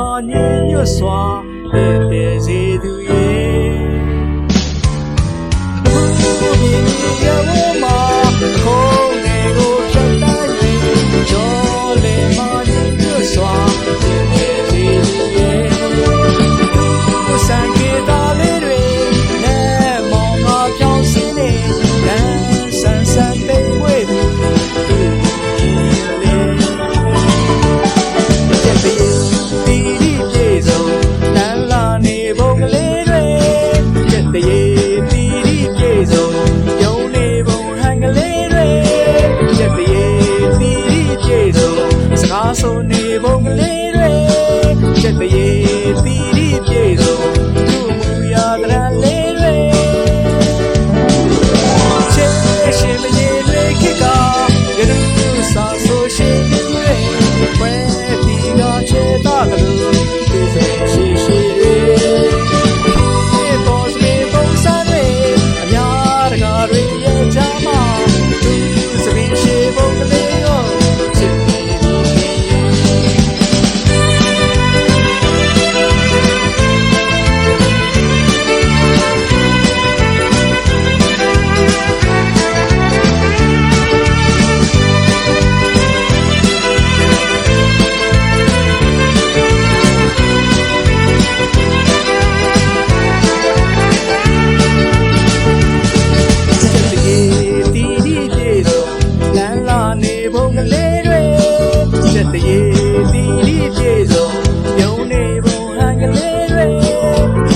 မှာညီညွတ်စွာပြည့်ပြည့်စေသူ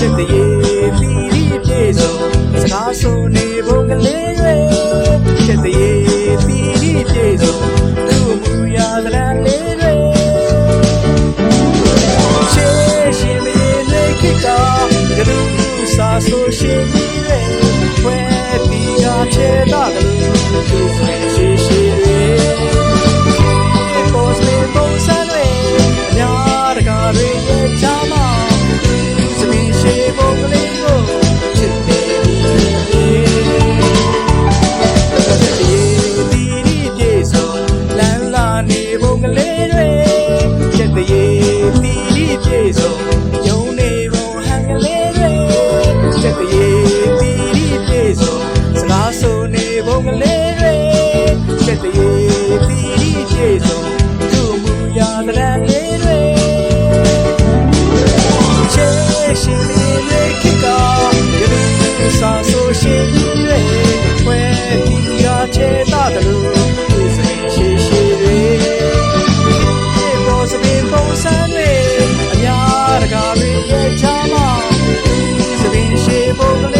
စ်တရေပီရီပြေဆုံးစကားဆိုနေပုံကလေးရွယ်ချစ်တရေပီရီပြေဆုံးသူ့မူရာကလန်လေးရွယ်ချစ်ရှင်မင်းလေးကကကလူစာဆိုရှင်ကြီးရွယ်ဖွဲ့ပြီးတာချေတာကလူသူ့ 谁也不。